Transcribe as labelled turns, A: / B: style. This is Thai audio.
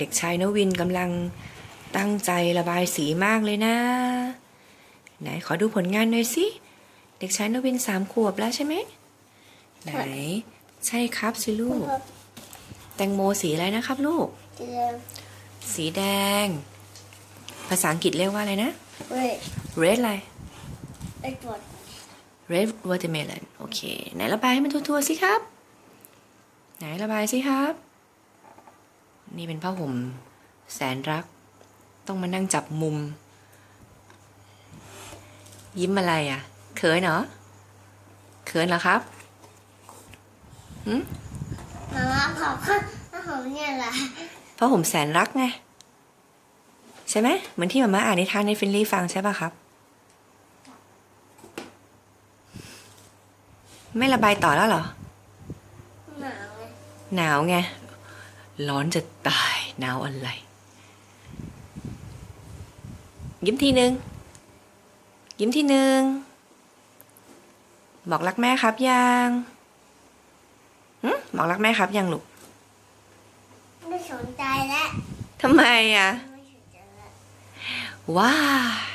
A: เด็กชายนวินกำลังตั้งใจระบายสีมากเลยนะ ไหนขอดูผลงานหน่อยสิ เด็กชายนวินสามขวบแล้วใช่ไหม ไหน ใช่ครับสิลูก แตงโมสีอะไรนะครับลูก
B: เดือน
A: สีแดง ภาษาอังกฤษเรียกว่าอะไรนะ
B: เว้ย
A: red อะไร
B: ไอ้ปวด
A: red watermelon โอเค ไหนระบายให้มันทั่วๆสิครับ ไหนระบายสิครับ นี่เป็นผ้าห่มแสนรัก ต้องมานั่งจับมุม ยิ้มอะไรอะ เขินเหรอ เขินเหรอครับหืม
B: มาม่าเผาข้าวข้าวหอมเนี่ยแหละ
A: ผ้าห่มแสนรักไง ใช่ไหมเหมือนที่มาม่าอ่านนิทานในฟินลี่ฟังใช่ป่ะครับ ไม่ระบายต่อแล้วเหรอ
B: หนาวไง
A: หนาวไง ร้อนจะตายหนาวอะไร ยิ้มทีหนึ่งยิ้มทีหนึ่งบอกรักแม่ครับยังหึบอกรักแม่ครับยังลูก
B: ไม่สนใจแล้ว
A: ทำไมอะ
B: ไม่สนใจแล้ว
A: ว้าย